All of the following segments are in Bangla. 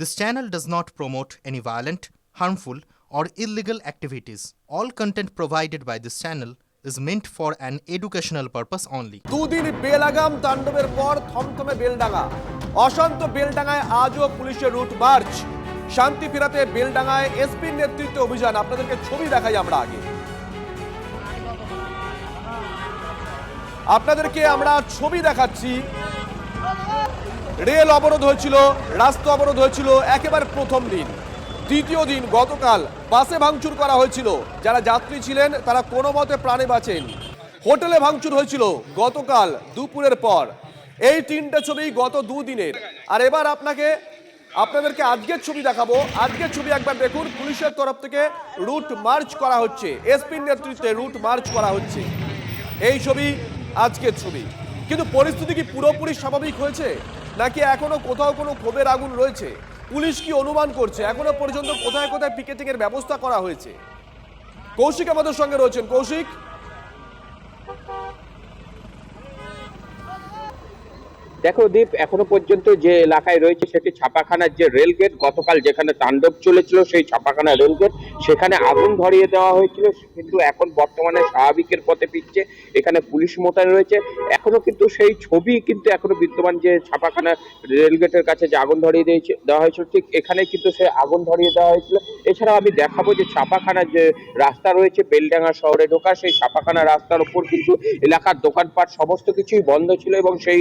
This channel does not promote any violent, harmful, or illegal activities. All content provided by this channel is meant for an educational purpose only. দুদিন বেলাগাম তাণ্ডবের পর থমথমে বেলডাঙ্গা অশান্ত বেলডাঙ্গায় আজও পুলিশের রুট মার্চ শান্তি ফেরাতে বেলডাঙ্গায় এসপির নেতৃত্বে অভিযান আপনাদেরকে ছবি দেখাই আমরা আগে আপনাদেরকে আমরা ছবি দেখাচ্ছি রেল অবরোধ হয়েছিল, রাস্তা অবরোধ হয়েছিল একেবারে প্রথম দিন। দ্বিতীয় দিন গতকাল বাসে ভাঙচুর করা হয়েছিল। যারা যাত্রী ছিলেন, তারা কোনো মতে প্রাণে বাঁচেন। হোটেলে ভাঙচুর হয়েছিল গতকাল দুপুরের পর। এই তিনটে ছবি গত দুদিনের। আর এবার আপনাকে, আপনাদেরকে আজকের ছবি দেখাবো। আজকের ছবি একবার দেখুন, পুলিশের তরফ থেকে রুট মার্চ করা হচ্ছে। এসপির নেতৃত্বে রুট মার্চ করা হচ্ছে। এই ছবি আজকের ছবি। কিন্তু পরিস্থিতি কি পুরোপুরি স্বাভাবিক হয়েছে? নাকি এখনও কোথাও কোনো ক্ষোভের আগুন রয়েছে? পুলিশ কি অনুমান করছে? এখনও পর্যন্ত কোথায় কোথায় পিকেটিং এর ব্যবস্থা করা হয়েছে? কৌশিক আমাদের সঙ্গে রয়েছেন। কৌশিক? দেখো দীপ, এখনও পর্যন্ত যে এলাকায় রয়েছে সেটি ছাপাখানার যে রেল গেট, গতকাল যেখানে তাণ্ডব চলেছিল সেই ছাপাখানা রেল গেট, সেখানে আগুন ধরিয়ে দেওয়া হয়েছিল, কিন্তু এখন বর্তমানে স্বাভাবিকের পথে ফিরছে, এখানে পুলিশ মোতায়েন রয়েছে, এখনও কিন্তু সেই ছবি কিন্তু এখনও বিদ্যমান যে ছাপাখানা রেল গেটের কাছে যে আগুন ধরিয়ে দিয়েছে, দেওয়া হয়েছিল, ঠিক এখানে কিন্তু সে আগুন ধরিয়ে দেওয়া হয়েছিল। এছাড়াও আমি দেখাবো যে ছাপাখানার যে রাস্তা রয়েছে, বেলডাঙ্গা শহরে ঢোকা, সেই ছাপাখানা রাস্তার উপর কিন্তু এলাকার দোকানপাট সমস্ত কিছুই বন্ধ ছিল এবং সেই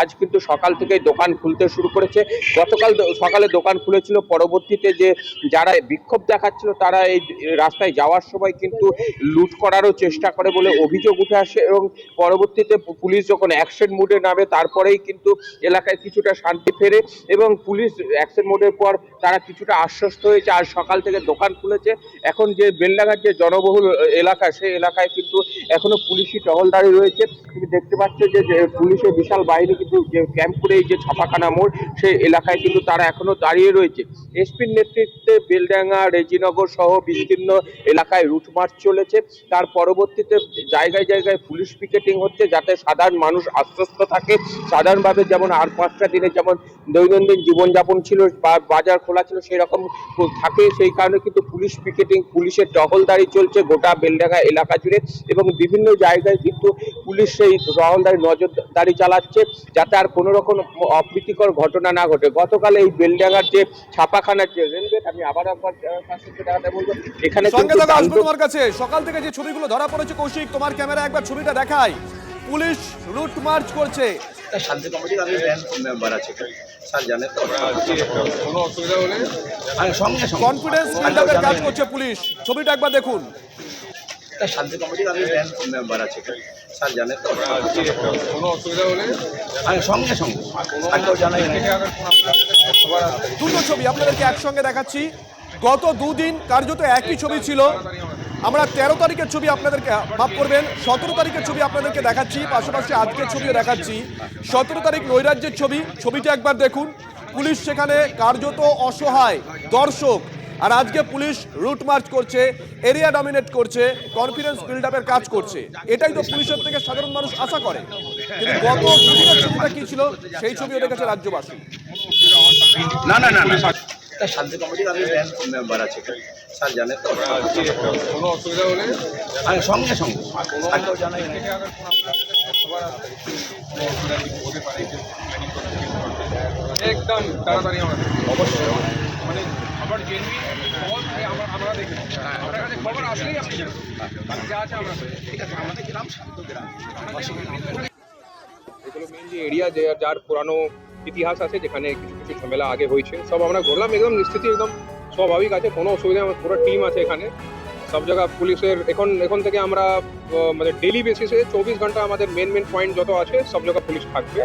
আজ কিন্তু সকাল থেকে দোকান খুলতে শুরু করেছে। গতকাল সকালে দোকান খুলেছিল, পরবর্তীতে যে যারা বিক্ষোভ দেখাচ্ছিল, তারা এই রাস্তায় যাওয়ার সময় কিন্তু লুট করারও চেষ্টা করে বলে অভিযোগ উঠে আসে এবং পরবর্তীতে পুলিশ যখন অ্যাকশন মোডে নামে, তারপরেই কিন্তু এলাকায় কিছুটা শান্তি ফেরে এবং পুলিশ অ্যাকশন মোডের পর তারা কিছুটা আশ্বস্ত হয়েছে। আর সকাল থেকে দোকান খুলেছে। এখন যে বেলডাঙ্গার যে জনবহুল এলাকা, সেই এলাকায় কিন্তু এখনও পুলিশি টহলদারি রয়েছে। তুমি দেখতে পাচ্ছ যে পুলিশের বিশাল বাহিনী কিন্তু ক্যাম্প করে এই যে ছাপাখানা মোড়, সেই এলাকায় কিন্তু তারা এখনও দাঁড়িয়ে রয়েছে। এসপির নেতৃত্বে বেলডাঙ্গা, রেজিনগর সহ বিস্তীর্ণ এলাকায় রুট মার্চ চলেছে। তার পরবর্তীতে জায়গায় জায়গায় পুলিশ পিকেটিং হচ্ছে যাতে সাধারণ মানুষ আশ্বস্ত থাকে। সাধারণভাবে যেমন আর পাঁচটা দিনে যেমন দৈনন্দিন জীবনযাপন ছিল, বা বাজার খোলা ছিল সেই রকম থাকে। সেই কারণে কিন্তু পুলিশ পিকেটিং, পুলিশের টহলদারি চলছে গোটা বেলডাঙ্গা এলাকা জুড়ে। এবং বিভিন্ন জায়গায় কিন্তু পুলিশ সেই টহলদারি নজরদারি চালাচ্ছে। যাতে আর কোনো রকম অপ্রীতিকর ঘটনা না ঘটে। গতকাল এই বেলডাঙ্গার যে ছাপাখানার যে রেলগেট আমি আবার একবার বলব এখানে সঙ্গে কিন্তু আসব তোমার কাছে সকাল থেকে যে ছবিগুলো ধরা পড়েছে কৌশিক তোমার ক্যামেরা একবার ছবিটা দেখাই। পুলিশ রুট মার্চ করছে। শান্তি কমিটির আমি ব্যাংক মেম্বার আছে স্যার জানেন তো। কোনো অসুবিধা হলে সঙ্গে সঙ্গে। কনফিডেন্স বিল্ডআপের কাজ করছে পুলিশ। ছবিটা একবার দেখুন। শান্তি কমিটির আমি ব্যাংক মেম্বার আছে। স্যার জানেন তো? কোনো অসুবিধা হলে সঙ্গে সঙ্গে। জানাই দুটো ছবি আপনাদেরকে একসঙ্গে দেখাচ্ছি। গত দুদিন কার্যত একই ছবি ছিল। আমরা তেরো তারিখের ছবি আপনাদেরকে মাফ করবেন সতেরো তারিখের ছবি আপনাদেরকে দেখাচ্ছি পাশাপাশি আজকের ছবিও দেখাচ্ছি। সতেরো তারিখ নৈরাজ্যের ছবি ছবিটা একবার দেখুন। পুলিশ সেখানে কার্যত অসহায় দর্শক আর আজকে পুলিশ রুট মার্চ করছে এরিয়া ডমিনেট করছে কনফিডেন্স বিল্ড আপের কাজ করছে। এটাই তো পুলিশের থেকে সাধারণ মানুষ আশা করে। কিন্তু গত দুদিনের ছবিটা কি ছিল সেই ছবিও দেখেছে রাজ্যবাসী। না না না শান্তি কমিটির আমি মেম্বার আছে। স্যার জানেন তো? কোনো অসুবিধা হলে সঙ্গে সঙ্গে। জানাই কিছু কিছু। একদম তাড়াতাড়ি আমাদের। অবশ্যই। মানে আমার জেনুইন খবর আমরা আমরা দেখি আপনার কাছে খবর আসলেই আপনি যা আছে আমরা ঠিক আছে আমাদের গ্রাম শান্ত গ্রাম। এগুলো মেন যে এরিয়া যে যার পুরানো ইতিহাস আছে যেখানে কিছু কিছু ঝামেলা আগে হয়েছে সব আমরা ঘুরলাম একদম নিশ্চিত একদম স্বাভাবিক আছে কোনো অসুবিধা নেই, আমার পুরো টিম আছে এখানে। সব জায়গা পুলিশের, এখন এখন থেকে আমরা মানে ডেলি বেসিসে চব্বিশ ঘণ্টা আমাদের মেন মেন পয়েন্ট যত আছে, সব জায়গা পুলিশ থাকবে।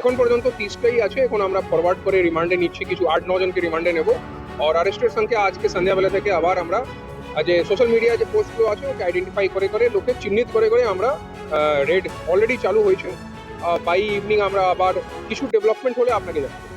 এখন পর্যন্ত তিরিশটাই আছে, এখন আমরা ফরওয়ার্ড করে রিমান্ডে নিচ্ছি, কিছু আট, ন জনকে রিমান্ডে নেব। আর আরেস্টের সংখ্যা আজকে সন্ধ্যাবেলা থেকে আবার আমরা যে সোশ্যাল মিডিয়া যে পোস্টগুলো আছে, ওকে আইডেন্টিফাই করে করে, লোকে চিহ্নিত করে করে আমরা রেড অলরেডি চালু হয়েছে। বাই ইভিনিং আমরা আবার কিছু ডেভেলপমেন্ট হলে আপনাকে জানাব।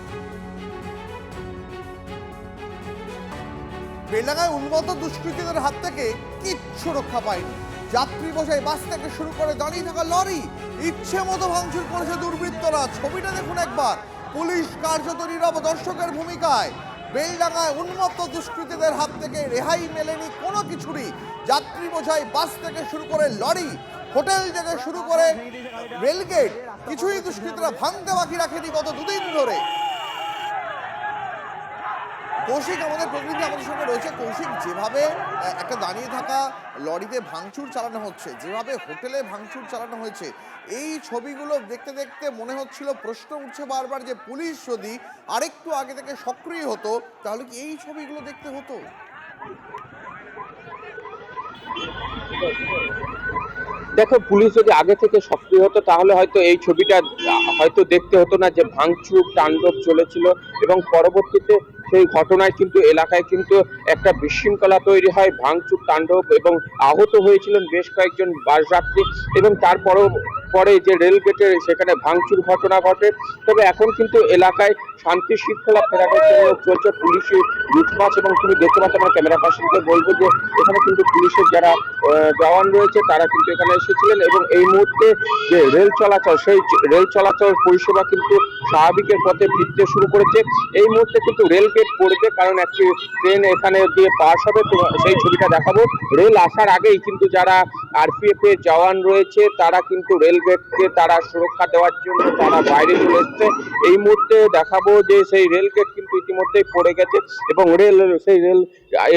বেলাগায় উন্মত্ত দুষ্কৃতীদের হাত থেকে কিচ্ছু রক্ষা পায়নি। যাত্রী বসাই বাস থেকে শুরু করে দাঁড়িয়ে থাকা লরি, ইচ্ছে মতো ভাঙচুর করেছে দুর্বৃত্তরা। ছবিটা দেখুন একবার। পুলিশ কার্যত নীরব দর্শকের ভূমিকায়। বেলডাঙ্গায় উন্মত্ত দুষ্কৃতীদের হাত থেকে রেহাই মেলেনি কোনো কিছুরই। যাত্রী বোঝাই বাস থেকে শুরু করে লরি, হোটেল থেকে শুরু করে রেলগেট। কিছুই দুষ্কৃতীরা ভাঙতে বাকি রাখেনি গত দুদিন ধরে। কৌশিক, আমাদের প্রতিনিধি আমাদের সঙ্গে রয়েছে কৌশিক। যেভাবে একটা দাঁড়িয়ে থাকা লরিতে ভাঙচুর চালানো হচ্ছে, যেভাবে হোটেলে ভাঙচুর চালানো হয়েছে, এই ছবিগুলো দেখতে দেখতে মনে হচ্ছিল, প্রশ্ন উঠছে বারবার যে পুলিশ যদি আরেকটু আগে থেকে সক্রিয় হতো, তাহলে কি এই ছবিগুলো দেখতে হতো? দেখো, পুলিশ যদি আগে থেকে সক্রিয় হতো, তাহলে হয়তো এই ছবিটা, হয়তো দেখতে হতো না যে ভাঙচুর, তাণ্ডব চলেছিল এবং পরবর্তীতে সেই ঘটনায় কিন্তু এলাকায় কিন্তু একটা বিশৃঙ্খলা তৈরি হয়, ভাঙচুর, তাণ্ডব এবং আহত হয়েছিলেন বেশ কয়েকজন বাস যাত্রী এবং তারপরও পরে যে রেল গেটে সেখানে ভাঙচুর ঘটনা ঘটে, তবে এখন কিন্তু এলাকায় শান্তি শৃঙ্খলা ফেরানোর জন্য চলছে পুলিশি লুটপাট এবং তুমি দেখতে পাচ্ছ আমার ক্যামেরা পার্সনকে বলব যে এখানে কিন্তু পুলিশের যারা জওয়ান রয়েছে তারা কিন্তু এখানে এসেছিলেন এবং এই মুহূর্তে যে রেল চলাচল, সেই রেল চলাচল পরিষেবা কিন্তু স্বাভাবিকের পথে ফিরতে শুরু করেছে। এই মুহূর্তে কিন্তু রেল গেট পড়বে কারণ একটি ট্রেন এখানে দিয়ে পাস হবে, তো সেই ছবিটা দেখাবো। রেল আসার আগেই কিন্তু যারা আরপিএফ এর জওয়ান রয়েছে তারা কিন্তু রেল গেটকে তারা সুরক্ষা দেওয়ার জন্য তারা বাইরে চলে এসছে। এই মুহূর্তে দেখাবো যে সেই রেল গেট কিন্তু ইতিমধ্যেই পড়ে গেছে এবং রেল, সেই রেল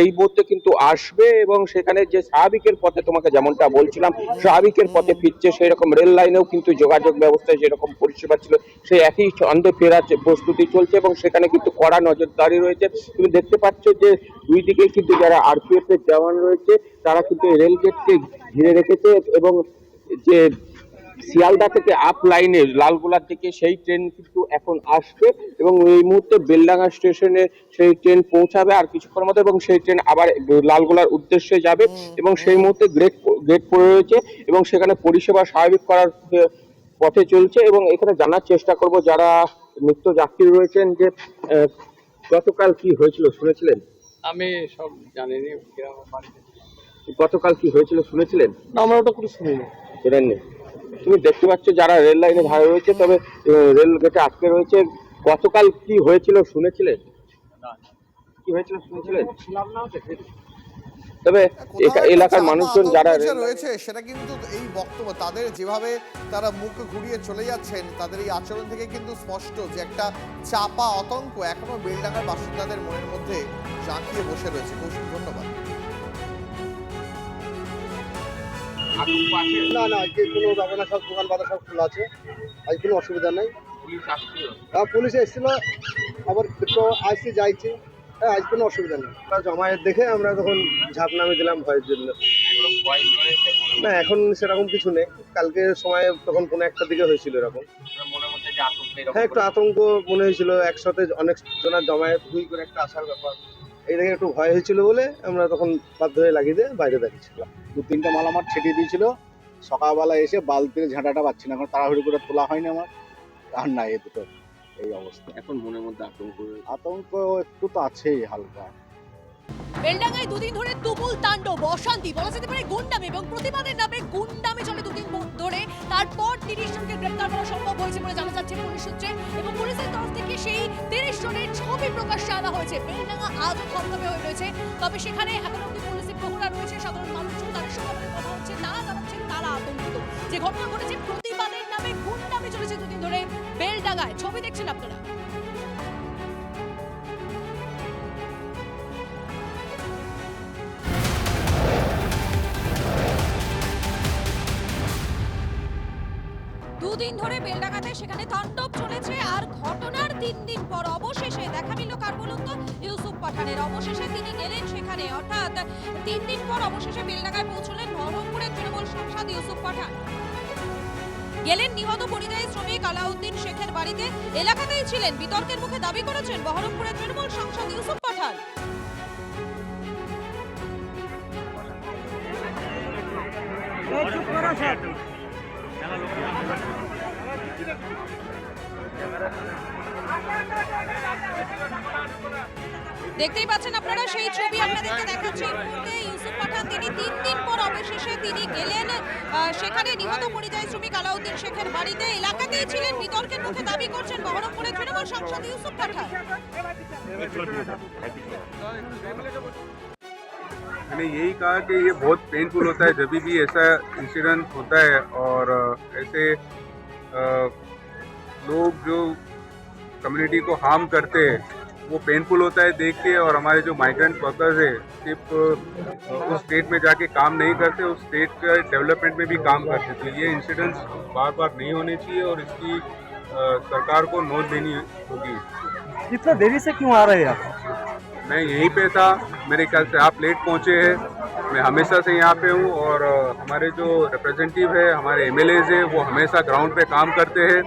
এই মুহূর্তে কিন্তু আসবে এবং সেখানে যে স্বাভাবিকের পথে তোমাকে যেমনটা বলছিলাম, স্বাভাবিকের পথে ফিরছে সেই রকম রেল লাইনেও কিন্তু যোগাযোগ ব্যবস্থায় যেরকম পরিষেবা ছিল, সেই একই ছন্দে ফেরার প্রস্তুতি চলছে এবং সেখানে কিন্তু কড়া নজরদারি রয়েছে। তুমি দেখতে পাচ্ছ যে দুই দিকে কিন্তু যারা আরপিএফ এর জওয়ান রয়েছে, তারা কিন্তু এই রেল গেটকে ঘিরে রেখেছে এবং যে শিয়ালদা থেকে আপ লাইনে লালগোলার থেকে সেই ট্রেন কিন্তু এখন আসবে এবং এই মুহূর্তে বেলডাঙ্গা স্টেশনে সেই ট্রেন পৌঁছাবে আর কিছুক্ষণ মধ্যে এবং সেই ট্রেন আবার লালগোলার উদ্দেশ্যে যাবে এবং সেই মুহূর্তে গ্রেট গেট পড়ে রয়েছে এবং সেখানে পরিষেবা স্বাভাবিক করার পথে চলছে এবং এখানে জানার চেষ্টা করব যারা নিত্য যাত্রী রয়েছেন যে গতকাল কি হয়েছিল শুনেছিলেন? আমি সব জানিনি বাড়িতে। গতকাল কি হয়েছিল শুনেছিলেন? না আমরা ওটা কোনো শুনিনি। জানেননি তুমি দেখতে পাচ্ছ যারা রেল লাইনে ধারে রয়েছে তবে রেল গেটে আটকে রয়েছে। গতকাল কি হয়েছিল শুনেছিলেন কি হয়েছিল শুনেছিলেন তবে এলাকার মানুষজন যারা রয়েছে সেটা কিন্তু এই বক্তব্য তাদের যেভাবে তারা মুখ ঘুরিয়ে চলে যাচ্ছেন তাদের এই আচরণ থেকে কিন্তু স্পষ্ট যে একটা চাপা আতঙ্ক এখনও বেলডাঙ্গার বাসিন্দাদের মনের মধ্যে জাঁকিয়ে বসে রয়েছে। ধন্যবাদ। না না আজকে কোনো যাবে না সব দোকান বাজার সব খোলা আছে। আজ কোনো অসুবিধা নেই। হ্যাঁ পুলিশ এসেছিল আবার একটু আসছে যাইছে হ্যাঁ আজ কোনো অসুবিধা নেই। আমরা জমায়েত দেখে আমরা তখন ঝাঁপ নামে দিলাম ভয়ের জন্য। না এখন সেরকম কিছু নেই। কালকে সময় তখন কোনো একটা দিকে হয়েছিল এরকম। হ্যাঁ একটু আতঙ্ক মনে হয়েছিল। একসাথে অনেক জনের জমায়েত হুই করে একটা আসার ব্যাপার। এই দেখে একটু ভয় হয়েছিল বলে আমরা তখন বাধ্য হয়ে লাগিয়ে দিয়ে বাইরে দাঁড়িয়েছিলাম দু তিনটা মাল আমার ছেটিয়ে দিয়েছিল। সকালবেলা এসে বালতির ঝাঁটাটা পাচ্ছি না এখন তাড়াহুড়ি করে তোলা হয়নি আমার। আর নাই এ দুটো এই অবস্থা। এখন মনের মধ্যে আতঙ্ক আতঙ্ক একটু তো আছেই হালকা। বেলডাঙ্গায় দুদিন ধরে তুমুল তাণ্ডব, অশান্তি, বলা যেতে পারে গুন্ডামি এবং প্রতিবাদের নামে গুন্ডামি চলে দুদিন ধরে। তারপর তিরিশ জনকে গ্রেপ্তার করা সম্ভব হয়েছে বলে জানা যাচ্ছে পুলিশ সূত্রে এবং পুলিশের তরফ থেকে সেই তিরিশ জনের ছবি প্রকাশ্যে আনা হয়েছে। বেলডাঙ্গা আজও থমথমে হয়ে রয়েছে। তবে সেখানে এখন অব্দি পুলিশের প্রহরা রয়েছে। সাধারণ মানুষজন তাদের সঙ্গে কথা হচ্ছে তারা জানাচ্ছেন তারা আতঙ্কিত। যে ঘটনা ঘটেছে, প্রতিবাদের নামে গুন্ডামি চলেছে দুদিন ধরে বেলডাঙ্গায়। ছবি দেখছেন আপনারা? দুদিন ধরে বেলডাঙ্গাতে সেখানে তাণ্ডব চলেছে আর ঘটনার তিন দিন পর অবশেষে দেখা মিলল কার বলুন তো? ইউসুফ পাঠানের। অবশেষে তিনি গেলেন সেখানে। অর্থাৎ তিন দিন পর অবশেষে বেলডাঙ্গায় পৌঁছলেন বহরমপুরের তৃণমূল সাংসদ ইউসুফ পাঠান। গেলেন নিহত পরিযায়ী শ্রমিক আলাউদ্দিন শেখের বাড়িতে। এলাকাতেই ছিলেন। বিতর্কের মুখে দাবি করেছেন বহরমপুরের তৃণমূল সাংসদ ইউসুফ পাঠান। দেখতেই পাচ্ছেন আপনারা সেই ছবি আপনাদেরকে দেখাচ্ছি এই মুহূর্তে ইউসুফ পাঠান তিনি তিন দিন পর অবশেষে তিনি গেলেন আহ, সেখানে নিহত পরিযায়ী শ্রমিক আলাউদ্দিন শেখের বাড়িতে এলাকাতেই ছিলেন বিতর্কের মুখে দাবি করছেন বহরমপুরের তৃণমূল সাংসদ ইউসুফ পাঠান मैंने यही कहा कि ये बहुत पेनफुल होता है जब भी ऐसा इंसिडेंट होता है और अ, ऐसे अ, लोग जो कम्युनिटी को हार्म करते हैं वो पेनफुल होता है देख के और हमारे जो माइग्रेंट वर्कर्स है सिर्फ़ उस स्टेट में जाके काम नहीं करते उस स्टेट के डेवलपमेंट में भी काम करते तो ये इंसिडेंट्स बार बार नहीं होने चाहिए और इसकी सरकार को नोट देनी होगी। इतना देरी से क्यों आ रहे हैं आप? मैं यहीं पे था मेरे ख्याल से आप लेट पहुँचे हैं। मैं हमेशा से यहाँ पे हूँ और हमारे जो रिप्रेजेंटेटिव है हमारे एमएलएज है वो हमेशा ग्राउंड पे काम करते हैं।